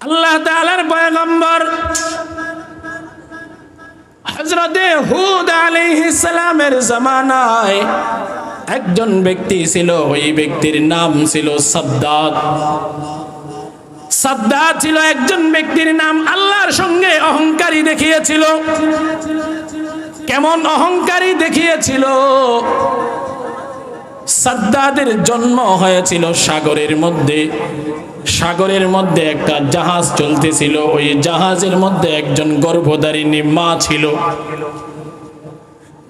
আল্লাহ তাআলার পয়গম্বর হজরতে হুদ আলাইহিস সালামের জামানায় একজন ব্যক্তি ছিল, ওই ব্যক্তির নাম ছিল সাদ্দাত। সাদ্দাত ছিল একজন ব্যক্তির নাম আল্লাহর সঙ্গে অহংকারী দেখিয়েছিল। কেমন অহংকারী দেখিয়েছিল? সাদ্দাদের জন্ম হয়েছিল সাগরের মধ্যে। সাগরের মধ্যে একটা জাহাজ চলতেছিল। ওই জাহাজের মধ্যে একজন গর্ভধারিণী মা ছিল।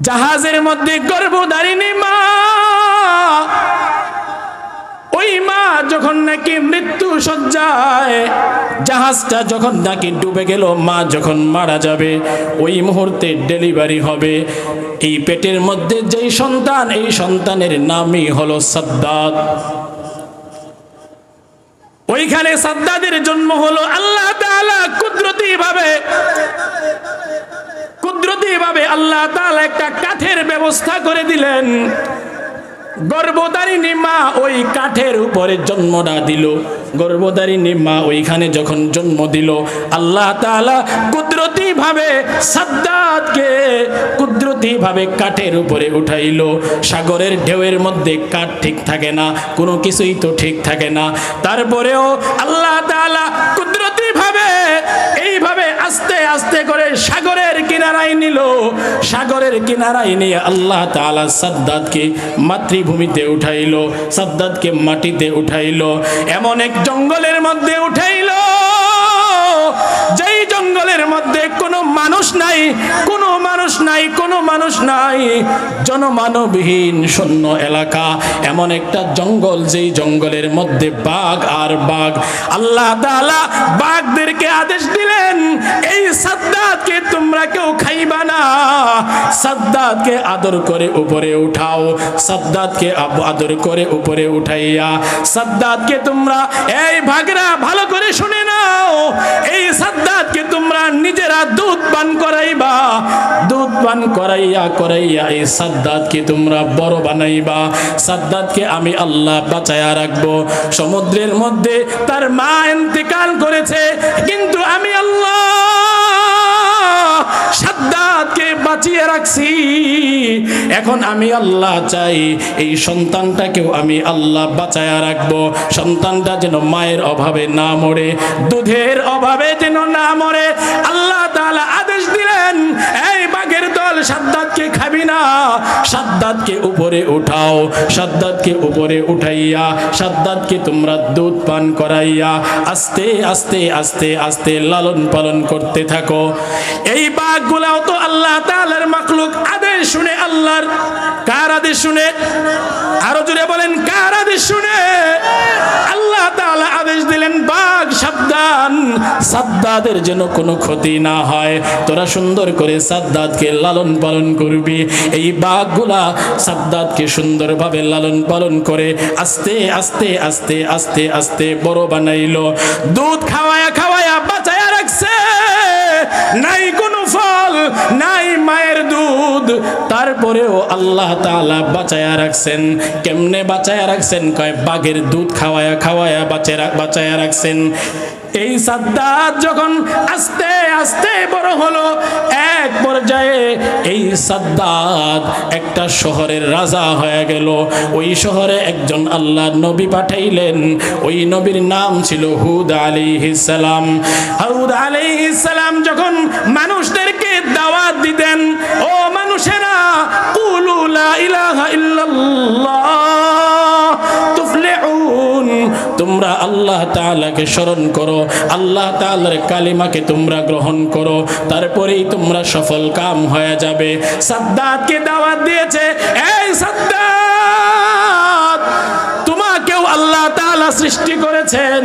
জাহাজের মধ্যে গর্ভধারিণী মা ওই মা যখন নাকি মৃত্যু সজ্জায়, জাহাজটা যখন নাকি ডুবে গেল, মা যখন মারা যাবে, ওই মুহূর্তে ডেলিভারি হবে। এই পেটের মধ্যে যেই সন্তান, এই সন্তানের নামই হলো সাদ্দাত। ওইখানে সাদ্দাদের জন্ম হলো আল্লাহ তাআলা কুদরতি ভাবে। কুদরতি ভাবে আল্লাহ তাআলা একটা কাঠের ব্যবস্থা করে দিলেন। গর্ভধারিণী মা ওই কাঠের উপরে জন্মটা দিল। গর্ভধারিণী মা ওইখানে যখন জন্ম দিল, আল্লাহ তাআলা কুদরতি ভাবে সাদ্দাতকে কুদরতি ভাবে কাঠের উপরে উঠাইল। সাগরের ঢেউয়ের মধ্যে কাঠ ঠিক থাকে না, কোনো কিছুই তো ঠিক থাকে না। তারপরেও আল্লাহ তাআলা কুদরতি আস্তে আস্তে করে সাগরের কিনারায় নিল। সাগরের কিনারায় নিয়ে আল্লাহ তালা সাদ্দাতকে মাতৃভূমিতে উঠাইলো, সাদ্দাতকে মাটিতে উঠাইলো। এমন এক জঙ্গলের মধ্যে উঠাইলো মধ্যে কোনো মানুষ নাই, কোনো মানুষ নাই, কোনো মানুষ নাই। জনমানবহীন শূন্য এলাকা, এমন একটা জঙ্গল যেই জঙ্গলের মধ্যে বাঘ আর বাঘ। আল্লাহ তাআলা বাঘদেরকে আদেশ দিলেন, এই সাদ্দাতকে তোমরা কেউ খাইবা না। সাদ্দাতকে আদর করে উপরে উঠাও। সাদ্দাতকে আদর করে উপরে উঠাইয়া, সাদ্দাতকে তোমরা এই ভাগরা ভালো করে শুনে নাও। এই সাদ্দাতকে তোমরা নিজেরা দুধ পান করাইবা, দুধ পান করাইয়া করাইয়া এই সাদ্দাতকে তোমরা বড় বানাইবা। সাদ্দাতকে আমি আল্লাহ বাঁচায়া রাখব। সমুদ্রের মধ্যে তার মা ইন্তেকাল করেছে, কিন্তু আমি আল্লাহ সাদ্দাতকে বাঁচিয়ে রাখছি। এখন আমি আল্লাহ চাই, এই সন্তানটাকেও আমি আল্লাহ বাঁচায়া রাখব। সন্তানটা যেন মায়ের অভাবে না মরে, দুধের অভাবে যেন না মরে। আল্লাহ তাআলা আদেশ দিলেন, এই বাঘের দল সাদ্দাতকে খাবি না, সাদ্দাতকে উপরে উঠাও, সাদ্দাতকে উপরে উঠাইয়া, সাদ্দাতকে তোমরা দুধ পান করাইয়া, আস্তে আস্তে আস্তে আস্তে লালন পালন করতে থাকো। এই বাঘগুলাও তো আল্লাহ তাআলার মাখলুক। আদেশ শুনে আল্লাহর কার আদেশ শুনে, আরও জোরে বলেন কার আদেশ শুনে আল্লাহ তাআলা আদেশ দিলেন, বাঘ সাবধান, সাদ্দাদের যেন কোনো ক্ষতি না হয়। তোরা সুন্দর করে সাদ্দাতকে লালন পালন করবি। এই বাঘগুলা সাদ্দাতকে সুন্দরভাবে লালন পালন করে আস্তে আস্তে আস্তে আস্তে আস্তে বড় বানাইলো। দুধ খাওয়ায়া খাওয়ায়া বাঁচায়া রাখছে। নাই কোনো ফল নাই মায়ের দুধ। তারপরেও আল্লাহ তালা বাঁচায়া রাখছেন। কেমনে বাঁচায়া রাখছেন? কয়, বাঘের দুধ খাওয়ায়া খাওয়ায়া বাঁচায়া বাঁচায়া রাখছেন। এই সাদ্দাত যখন আস্তে আস্তে বড় হলো, এক পর্যায়ে এই সাদ্দাত একটা শহরের রাজা হয়ে গেল। ওই শহরে একজন আল্লাহ নবী পাঠাইলেন। ওই নবীর নাম ছিল হুদ আলাইহিস সালাম। হুদ আলাইহিস সালাম যখন মানুষদেরকে দাওয়াত দিতেন, ও মানুষেরা, কুলু লা ইলাহা ইল্লাল্লাহ। তোমরা আল্লাহ তাআলাকে স্মরণ করো, আল্লাহ তাআলার কালিমাকে তোমরা গ্রহণ করো, তারপরেই তোমরা সফল কাম হয়ে যাবে। সাদ্দাতকে দাওয়াত দিয়েছে, এই সাদ্দাত, তোমাকেও আল্লাহ তাআলা সৃষ্টি করেছেন,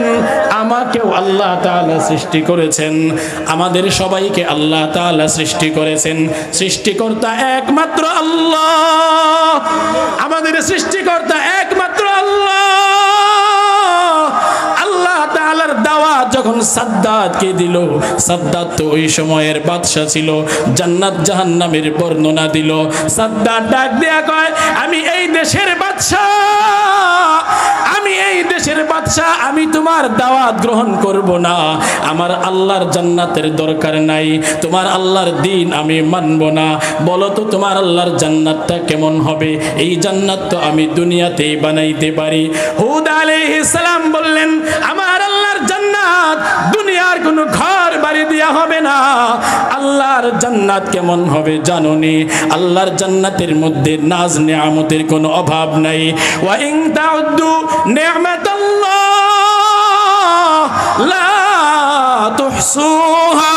আমাকেও আল্লাহ তাআলা সৃষ্টি করেছেন। আমাদের সবাইকে আল্লাহ তাআলা সৃষ্টি করেছেন। সৃষ্টিকর্তা একমাত্র আল্লাহ। আমাদের সৃষ্টিকর্তা একমাত্র যখন সাদ্দাতকে দিল, সাদ্দাত তো ওই সময়ের বাদশা ছিল, জান্নাত জাহান্নামের বর্ণনা দিল। সাদ্দাত ডাক দেয়া কয়, আমি এই দেশের বাদশা আমি এই দেশের বাদশাহ, আমি তোমার দাওয়াত গ্রহণ করব না। আমার আল্লাহর জান্নাতের দরকার নাই, তোমার আল্লাহর দিন আমি মানব না। বলো তো, তোমার আল্লাহর জান্নাতটা কেমন হবে? এই জান্নাত তো আমি দুনিয়াতেই বানাইতে পারি। হুদ আলাইহিস সালাম বললেন, আমার আল্লাহর দুনিয়ার কোনো ঘর বাড়ি দেওয়া হবে না। আল্লাহর জান্নাত কেমন হবে জানোনি? আল্লাহর জান্নাতের মধ্যে নাজ নেয়ামতের কোনো অভাব নাই। ওয়া ইন তাউদ্দু নি'মাতাল্লাহ লা তুহসুহা।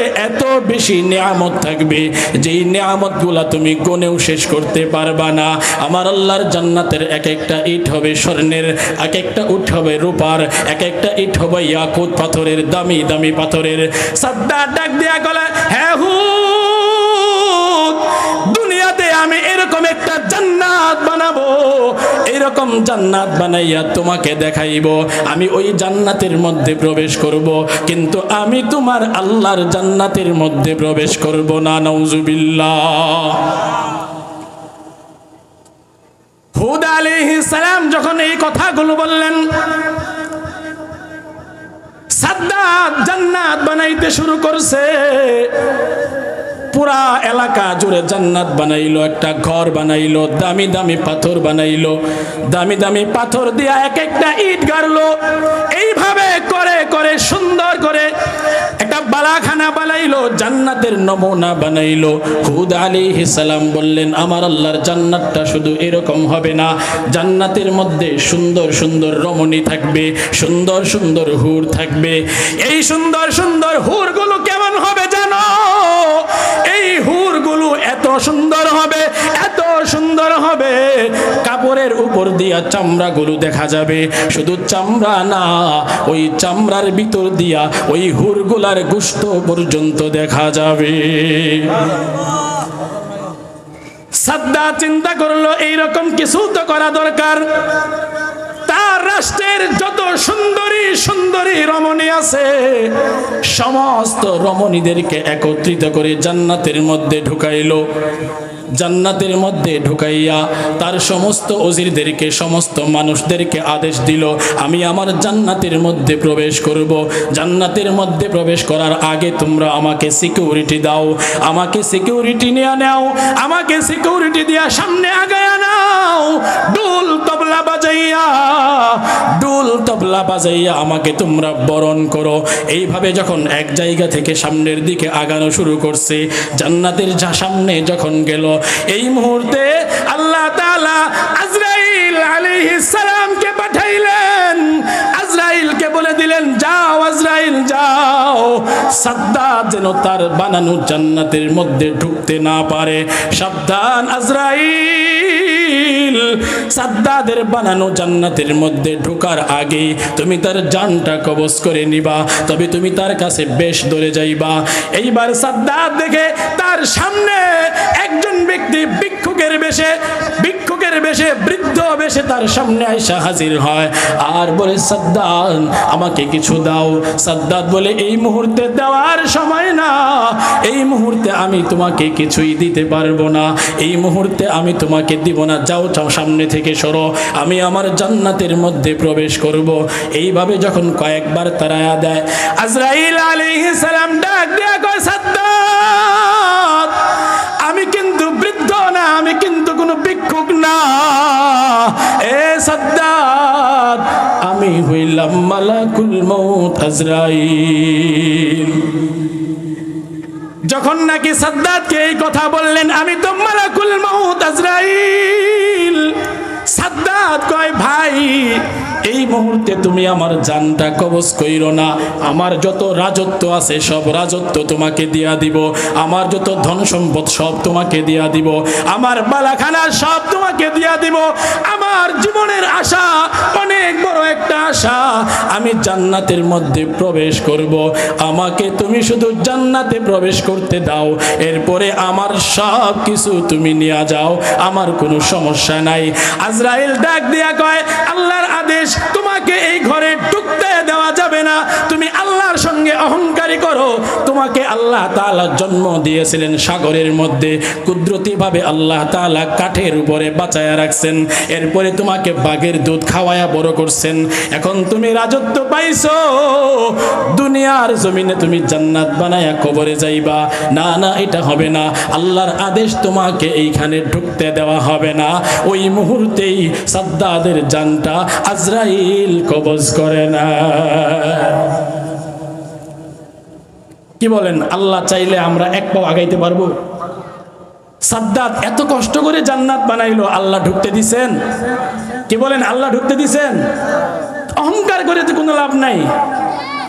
মধ্যে এত বেশি নিয়ামত থাকবে, যেই নিয়ামতগুলা তুমি কোনেও শেষ করতে পারবা না। আমার আল্লাহর জান্নাতের এক একটা ইট হবে স্বর্ণের এক একটা উঠ হবে রূপার এক একটা ইট হবে ইয়াকুত পাথরের, দামি দামি পাথরের। সাদ্দা ডাক দিয়া গলা হ্যাঁ দুনিয়াতে আমি এরকম একটা জান্নাত বানাবো, এরকম জান্নাত বানাইয়া তোমাকে দেখাইব। আমি ওই জান্নাতের মধ্যে প্রবেশ করব, কিন্তু আমি তোমার আল্লাহর জান্নাতের মধ্যে প্রবেশ করব না নওজুবিল্লাহ হুদ আলাইহিস সালাম যখন এই কথাগুলো বললেন, সাদ্দাত জান্নাত বানাইতে শুরু করছে। পুরা এলাকা জুড়ে জান্নাত বানাইলো, একটা ঘর বানাইলো, দামি দামি পাথর বানাইলো, দামি দামি পাথর দিয়া এক একটা ইট গাড়লো। এইভাবে করে করে, সুন্দর করে একটা বালাখানা বানাইলো, জান্নাতের নমুনা বানাইলো। হুদ আলী সালাম বললেন, আমার আল্লাহর জান্নাতটা শুধু এরকম হবে না। জান্নাতের মধ্যে সুন্দর সুন্দর রমণী থাকবে, সুন্দর সুন্দর হুর থাকবে। এই সুন্দর সুন্দর হুরগুলো কেমন হবে জানো? সুন্দর হবে, এত সুন্দর হবে। কাপড়ের উপর দিয়া চামড়াগুলো দেখা যাবে। শুধু চামড়া না, ওই চামড়ার ভিতর দিয়া ওই হুরগুলার গুস্ত পর্যন্ত দেখা যাবে। সাদ্দা চিন্তা করল, এইরকম কিছু তো করা দরকার। তার রাষ্ট্রের যত সুন্দরী সুন্দরী রমণী আছে সমস্ত রমণীদেরকে একত্রিত করে জান্নাতের মধ্যে ঢুকাইলো। জান্নাতের মধ্যে ঢুকাইয়া তার সমস্ত অজিরদেরকে, সমস্ত মানুষদেরকে আদেশ দিল, আমি আমার জান্নাতের মধ্যে প্রবেশ করব। জান্নাতের মধ্যে প্রবেশ করার আগে তোমরা আমাকে সিকিউরিটি দাও, আমাকে সিকিউরিটি নিয়ে নাও, আমাকে সিকিউরিটি দিয়া সামনে আগায়া নাও। ডুল তবলা বাজাইয়া ডুল তবলা বাজাইয়া আমাকে তোমরা বরণ করো। এইভাবে যখন এক জায়গা থেকে সামনের দিকে আগানো শুরু করছে, জান্নাতের যা সামনে যখন গেল এই মুহূর্তে আল্লাহ আজরাইল আলাইহিস সালামকে পাঠাইলেন। আজরাইলকে বলে দিলেন, যাও আজরাইল, যাও। সাদ্দাত যেন তার বানানো জান্নাতের মধ্যে ঢুকতে না পারে। সাবধান আজরাইল। সাদ্দাদের বানানো জান্নাতের মধ্যে ঢোকার আগে তুমি তার জানটা কবজ করে নিবা, তবে তুমি তার কাছে বেশ ধরে যাইবা। এইবার সাদ্দাত দেখে তার সামনে একজন ব্যক্তি ভিক্ষুকের বেশে ভিক্ষুকের বেশে, বৃদ্ধ বেশে তার সামনে আইসা হাজির হয়। আর বলে সাদ্দাত আমাকে কিছু দাও। সাদ্দাদ বলে, এই মুহূর্তে দেওয়ার সময় না। এই মুহূর্তে আমি তোমাকে কিছুই দিতে পারব না। এই মুহূর্তে আমি তোমাকে দিব না। যাও সামনে থেকে সরো, আমি আমার জান্নাতের মধ্যে প্রবেশ করব। এইভাবে যখন কয়েকবার তারা দেয়, আজরাইল আলাইহিস সালাম ডাক দিয়া কয়, সাদ্দাত, আমি কিন্তু বৃদ্ধ না, আমি কিন্তু কোনো ভিক্ষুক না। এ সাদ্দাত, আমি হইলাম মালাকুল মৌত আজরাইল। যখন নাকি সাদ্দাতকে এই কথা বললেন আমি তো মালাকুল মাউত আজরাইল। সাদ্দাত কয় ভাই এই মুহূর্তে তুমি আমার জানটা কবজ কইরো না। আমার যত রাজত্ব আছে, সব রাজত্ব তোমাকে দিয়া দিব। আমার যত ধন সম্পদ, সব তোমাকে দিয়া দিব। আমার বালাখানা সব তোমাকে দিয়া দিব। আমার জীবনের আশা, অনেক বড় একটা আশা। আমি জান্নাতের মধ্যে প্রবেশ করব। আমাকে তুমি শুধু জান্নাতে প্রবেশ করতে দাও। এরপরে আমার সব কিছু তুমি নিয়ে যাও। আমার কোনো সমস্যা নাই। আজরাইল ডাক দিয়া কয়, আল্লাহর আদেশ তোমাকে এই ঘরে সঙ্গে অহংকারী করো। তোমাকে আল্লাহ তালা জন্ম দিয়েছিলেন সাগরের মধ্যে। কুদরতিভাবে আল্লাহ তাআলা কাঠের উপরে বাঁচায়া রাখছেন। এরপরে তোমাকে বাঘের দুধ খাওয়ায়া বড় করছেন। এখন তুমি রাজত্ব পাইছো। দুনিয়ার জমিনে তুমি জান্নাত বানায়া কবরে যাইবা। না না, এটা হবে না। আল্লাহর আদেশ তোমাকে এইখানে ঢুকতে দেওয়া হবে না। ওই মুহূর্তেই সাদ্দাদের জানটা আজরাইল কবজ করে না। কি বলেন, আল্লাহ চাইলে আমরা এক পাও আগাইতে পারব? সাদ্দাত এত কষ্ট করে জান্নাত বানাইলো, আল্লাহ ঢুকতে দিছেন? কি বলেন, আল্লাহ ঢুকতে দিছেন? অহংকার করে তো কোনো লাভ নাই।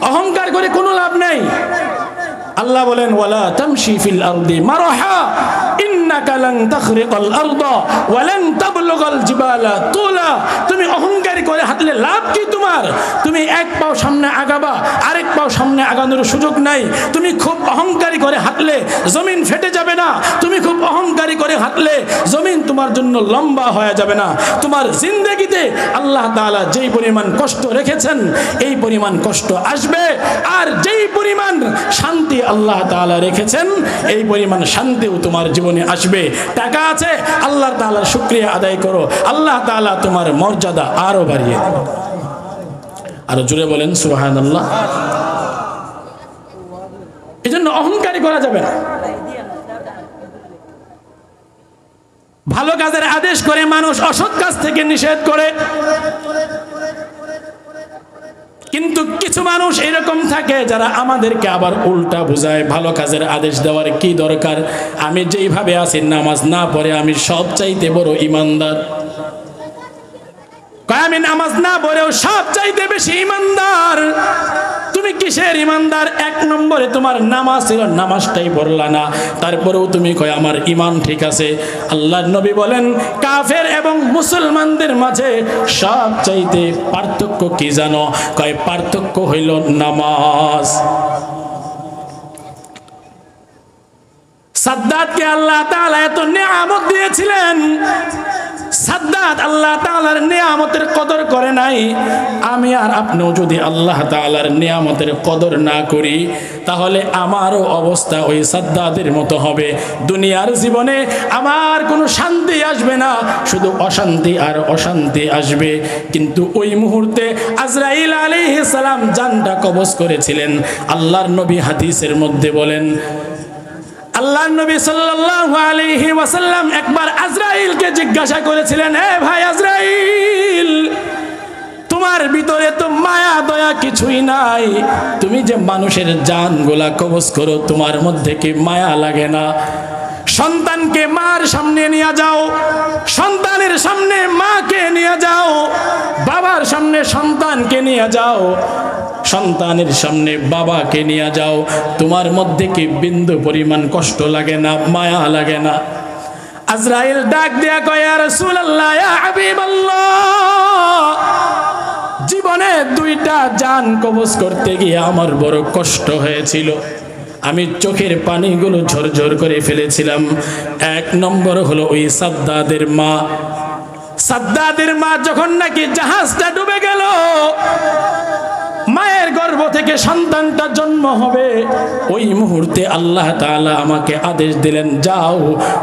অহংকার করে কোনো লাভ নাই। আল্লাহ বলেন, ওয়ালা তামশি ফিল আরদি মারহা। তুলা। তুমি অহংকারী করে হাঁটলে লাভ কি তোমার? তুমি এক পাও সামনে আগাবা, আরেক পাও সামনে আগানোর সুযোগ নাই। তুমি খুব অহংকারী করে হাঁটলে জমিন ফেটে যাবে না। তুমি খুব অহংকারী করে হাঁটলে জমিন তোমার জন্য লম্বা হয়ে যাবে না। তোমার জিন্দেগিতে আল্লাহ তাআলা যেই পরিমাণ কষ্ট রেখেছেন, এই পরিমাণ কষ্ট আসবে। আর যেই পরিমাণ শান্তি আল্লাহ তাআলা রেখেছেন, এই পরিমাণ শান্তিও তোমার জীবনে আসবে। টাকা আছে, আল্লাহ তাআলার শুক্রিয়া আদায় করো। আল্লাহ তাআলা তোমার মর্যাদা আরও বাড়িয়ে দেবে। আরও জুড়ে বলেন সুহান আল্লাহ এই জন্য অহংকারী করা যাবে না। ভালো কাজের আদেশ করে মানুষ অসৎ কাজ থেকে নিষেধ করে। কিন্তু কিছু মানুষ এরকম থাকে যারা আমাদেরকে আবার উল্টা বুঝায়, ভালো কাজের আদেশ দেওয়ার কি দরকার? আমি যেইভাবে আছি, নামাজ না পড়ে আমি সব চাইতে বড় ইমানদার। কয়, আমি নামাজ না পড়েও সব চাইতে বেশি ইমানদার। তুমি কিসের ইমানদার? এক নম্বরে তোমার নামাজ ছিল, নামাজটাই পড়লা না। তারপরেও তুমি কয়, আমার ইমান ঠিক আছে। আল্লাহ নবী বলেন, কাফের এবং মুসলমানদের মাঝে সব চাইতে পার্থক্য কি জানো? কয়, পার্থক্য হইল নামাজ। সাদ্দাতকে আল্লাহ তাআলা এত নিয়ামত দিয়েছিলেন সাদ্দাত আল্লাহ তাআলার নিয়ামতের কদর করে নাই। আমি আর আপনিও যদি আল্লাহ তাআলার নিয়ামতের কদর না করি, তাহলে আমারও অবস্থা ওই সাদ্দাতের মতো হবে। দুনিয়ার জীবনে আমার কোনো শান্তি আসবে না, শুধু অশান্তি আর অশান্তি আসবে। কিন্তু ওই মুহূর্তে আজরাইল আলাইহিস সালাম জানটা কবজ করেছিলেন। আল্লাহর নবী হাদিসের মধ্যে বলেন আল্লাহ নবী সাল্লাল্লাহু আলাইহি ওয়াসাল্লাম একবার আজরাইলকে জিজ্ঞাসা করেছিলেন হে ভাই আজরাইল তোমার ভিতরে তো মায়া, দয়া কিছুই নাই। তুমি যে মানুষের জানগুলা কবজ করো, তোমার মধ্যে কি মায়া লাগে না? সন্তানকে মার সামনে নিয়ে যাও, সন্তানের সামনে মাকে নিয়ে যাও, বাবার সামনে সন্তানকে নিয়ে যাও, সন্তানের সামনে বাবাকে নিয়ে যাও। তোমার মধ্যে কি বিন্দু পরিমাণ কষ্ট লাগে না, মায়া লাগে না? আজরাইল ডাক দেয়া কয় রাসূলুল্লাহ, ইয়া হাবিবাল্লাহ জীবনে দুইটা যান কবজ করতে গিয়ে আমার বড় কষ্ট হয়েছিল। আমি চোখের পানিগুলো ঝরঝর করে ফেলেছিলাম। এক নম্বর হলো ওই সাদ্দাদের মা। সাদ্দাদের মা যখন নাকি জাহাজটা ডুবে গেল গর্ভ থেকে সন্তানটা জন্ম হবে। ওই মুহূর্তে আল্লাহ তালা আমাকে আদেশ দিলেন, যাও,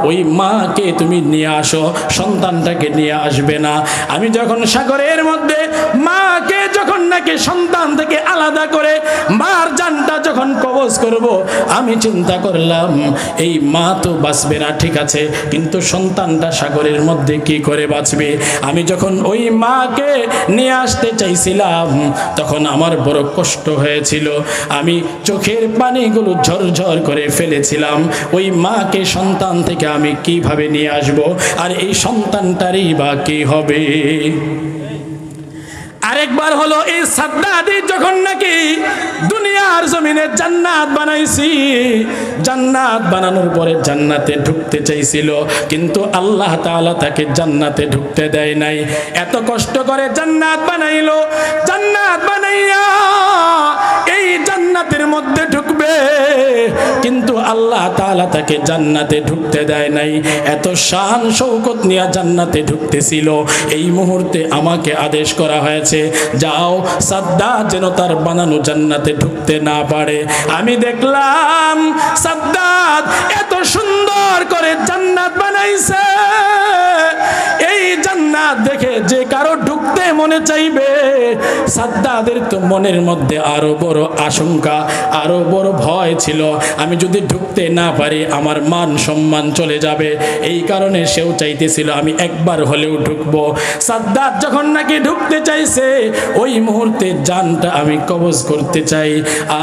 ওই মাকে তুমি নিয়ে আসো, সন্তানটাকে নিয়ে আসবে না। আমি যখন সাগরের মধ্যে মাকে যখন নাকি সন্তান থেকে আলাদা করে, মার জানটা যখন কবজ করব, আমি চিন্তা করলাম, এই মা তো বাঁচবে না, ঠিক আছে, কিন্তু সন্তানটা সাগরের মধ্যে কি করে বাঁচবে? আমি যখন ওই মাকে নিয়ে আসতে চাইছিলাম, তখন আমার বড় কষ্ট হয়েছিল। আমি চোখের পানিগুলো ঝরঝর করে ফেলেছিলাম। ওই মাকে সন্তান থেকে আমি কীভাবে নিয়ে আসব? আর এই সন্তানটারই বা কি হবে? আরেকবার হলো এই সাদ্দাদি যখন নাকি দুনিয়ার জমিনে জান্নাত বানাইছি, জান্নাত বানানোর পরে জান্নাতে ঢুকতে চাইছিল, কিন্তু আল্লাহ তাআলা তাকে জান্নাতে ঢুকতে দেয় নাই। এত কষ্ট করে জান্নাত বানাইলো, জান্নাত বানাইয়া জান্নাতের মধ্যে ঢুকবে। কিন্তু আল্লাহ তাআলা তাকে জান্নাতে ঢুকতে দেয় নাই। এত শান শৌকত নিয়ে জান্নাতে ঢুকতেছিল। এই মুহূর্তে আমাকে আদেশ করা হয়েছে, যাও সাদ্দাত যেন তার বানানো জান্নাতে ঢুকতে না পারে। আমি দেখলাম সাদ্দাত এত সুন্দর করে জান্নাত বানাইছে। জান্নাত দেখে যে কারও ঢুকতে মনে চাইবে, সাদ্দাদের তো মনের মধ্যে আরও বড় আশঙ্কা, আরও বড় ভয় ছিল। আমি যদি ঢুকতে না পারি, আমার মান সম্মান চলে যাবে। এই কারণে সেও চাইতেছিল আমি একবার হলেও যখন নাকি ঢুকতে চাইছে, ওই মুহূর্তে জানটা আমি কবজ করতে চাই।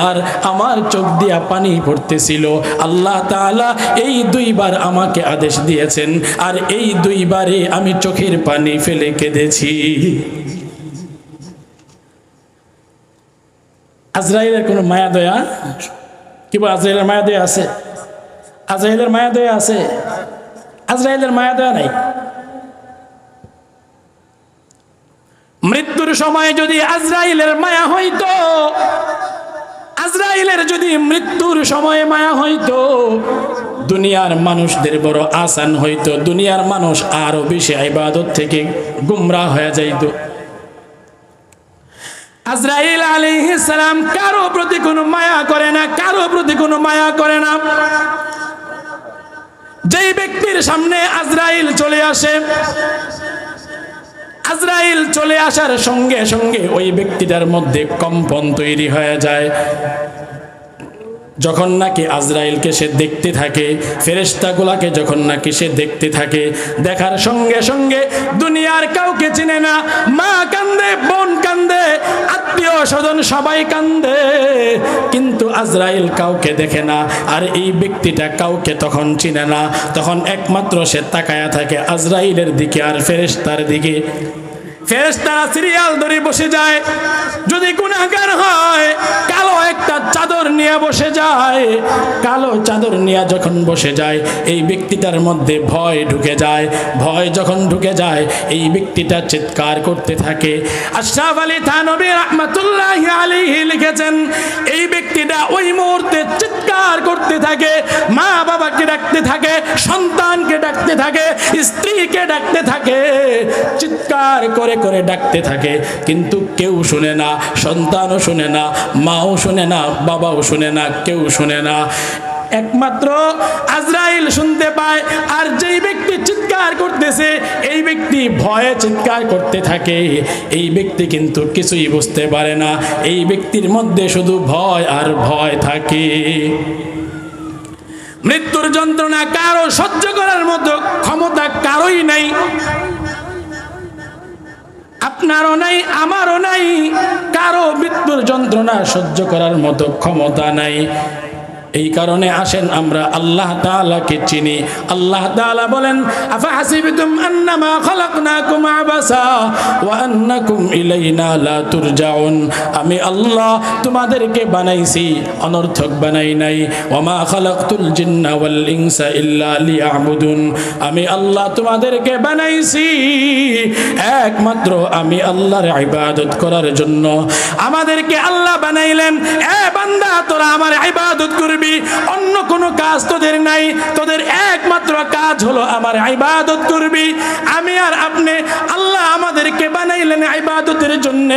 আর আমার চোখ দিয়া পানি পড়তেছিল। আল্লাহ তাআলা এই দুইবার আমাকে আদেশ দিয়েছেন। আর এই দুইবারে আমি চোখের পানি ফেলে কেঁদেছি। আজরাইলের কোনো মায়া দয়া? কি বল, আজরাইলের মায়া দয়া আছে? আজরাইলের মায়া দয়া আছে? আজরাইলের মায়া দয়া নাই? মৃত্যুর সময় যদি আজরাইলের মায়া হইতো, আজরাইলের যদি মৃত্যুর সময় মায়া হইতো দুনিয়ার মানুষদের বড় আসান হইতো, দুনিয়ার মানুষ আরও বেশি ইবাদত থেকে গুমরা হয়ে যাইতো। আজরাইল আলাইহিস সালাম কারও প্রতি কোনো মায়া করে না, কারও প্রতি কোনো মায়া করে না। যেই ব্যক্তির সামনে আজরাইল চলে আসে, আজরাইল চলে আসার সঙ্গে সঙ্গে ওই ব্যক্তিটার মধ্যে কম্পন তৈরি হয়ে যায়। যখন নাকি আজরাইলকে সে দেখতে থাকে ফেরেস্তাগুলাকে যখন নাকি সে দেখতে থাকে, দেখার সঙ্গে সঙ্গে দুনিয়ার কাউকে চিনে না, মা কান্দে, বোন কান্দে, আত্মীয় স্বজন সবাই কান্দে। কিন্তু আজরাইল কাউকে দেখে না, আর এই ব্যক্তিটা কাউকে তখন চিনে না। তখন একমাত্র সে তাকায়া থাকে আজরাইলের দিকে আর ফেরেস্তার দিকে। ফেরেস্তারা সিরিয়াল ধরে বসে যায়। যদি গুণাগার হয়, কালো একটা চাদর নিয়ে বসে যায়। কালো চাদর নিয়ে যখন বসে যায়, এই ব্যক্তিটার মধ্যে ভয় ঢুকে যায়। ভয় যখন ঢুকে যায়, এই ব্যক্তিটা চিৎকার করতে থাকে। আশরাফ আলী থানবী লিখেছেন, এই ব্যক্তিটা ওই মুহূর্তে চিৎকার করতে থাকে মা বাবাকে ডাকতে থাকে, সন্তানকে ডাকতে থাকে, স্ত্রীকে ডাকতে থাকে। চিৎকার করে করে ডাকতে থাকে, কিন্তু কেউ শুনে না, সন্তানও শুনে না, মাও শুনে না, বাবাও শুনে না, কেউ শুনে না। একমাত্র আজরাইল শুনতে পায়, আর যেই ব্যক্তি চিৎকার করতেছে, এই ব্যক্তি ভয়ে চিৎকার করতে থাকে। এই ব্যক্তি কিন্তু কিছুই বুঝতে পারে না, এই ব্যক্তির মধ্যে শুধু ভয় আর ভয় থাকে। মৃত্যুর যন্ত্রণা কারও সহ্য করার মতো ক্ষমতা কারোই নাই। আপনারও নাই আমারও নাই। কারও মৃত্যুর যন্ত্রণা সহ্য করার মতো ক্ষমতা নাই। এই কারণে আসেন আমরা আল্লাহ তাআলাকে চিনি। আল্লাহ তাআলা বলেন আমি আল্লাহ তোমাদেরকে বানাইছি, অনর্থক বানাই নাই। আমি আল্লাহ তোমাদেরকে বানাইছি, একমাত্র আমি আল্লাহর ইবাদত করার জন্য। আমাদেরকে আল্লাহ বানাইলেন, এ বান্দা, তোরা আমার ইবাদত করবি? অন্য কোনো কাজ তোদের নাই। তোদের একমাত্র কাজ হলো আমার ইবাদত করবি। আমি আর আপনি, আল্লাহ আমাদেরকে বানাইলেন ইবাদতের জন্য।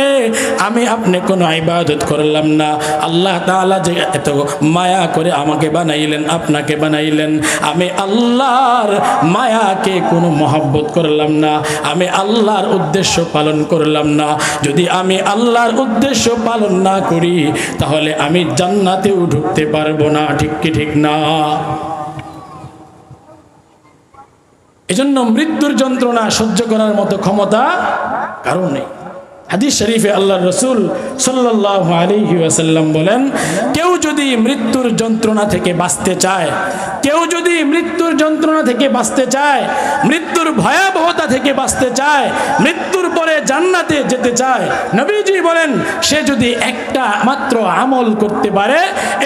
আমি আপনি কোনো ইবাদত করলাম না। আল্লাহ তাআলা যে এত মায়া করে আমাকে বানাইলেন, আপনাকে বানাইলেন। আমি আল্লাহর মায়াকে কোনো মহব্বত করলাম না। আমি আল্লাহর উদ্দেশ্য পালন করলাম না। যদি আমি আল্লাহর উদ্দেশ্য পালন না করি, তাহলে আমি জান্নাতেও ঢুকতে পারব না। ঠিক কি ঠিক না? এজন্য মৃত্যুর যন্ত্রণা সহ্য করার মতো ক্ষমতা কারণ নেই। হাদিস শরীফে আল্লাহ রসুল সাল্লাহ আলহি ওয়াসাল্লাম বলেন, কেউ যদি মৃত্যুর যন্ত্রণা থেকে বাঁচতে চায়, কেউ যদি মৃত্যুর যন্ত্রণা থেকে বাঁচতে চায়, মৃত্যুর ভয়াবহতা থেকে বাঁচতে চায়, মৃত্যুর পরে জান্নাতে যেতে চায়, নবীজি বলেন, সে যদি একটা মাত্র আমল করতে পারে,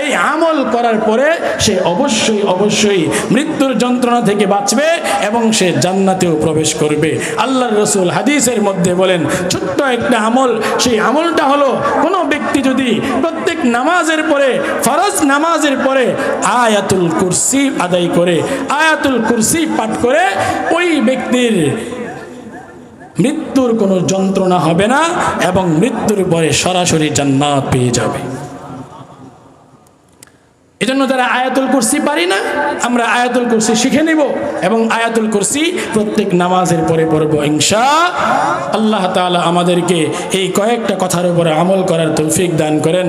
এই আমল করার পরে সে অবশ্যই অবশ্যই মৃত্যুর যন্ত্রণা থেকে বাঁচবে এবং সে জান্নাতেও প্রবেশ করবে। আল্লাহ রসুল হাদিসের মধ্যে বলেন, ছোট্ট একটা একটা আমল, সেই আমলটা হলো কোনো ব্যক্তি যদি প্রত্যেক নামাজের পরে, ফরজ নামাজের পরে আয়াতুল কুরসি আদায় করে, আয়াতুল কুরসি পাঠ করে, ওই ব্যক্তির মৃত্যুর কোনো যন্ত্রণা হবে না এবং মৃত্যুর পরে সরাসরি জান্নাত পেয়ে যাবে। এজন্য যারা আয়াতুল কুরসি পারি না, আমরা আয়াতুল কুরসি শিখে নিব এবং আয়াতুল কুরসি প্রত্যেক নামাজের পরে পড়ব ইনশা আল্লাহ তাআলা আমাদেরকে এই কয়েকটা কথার উপরে আমল করার তৌফিক দান করেন।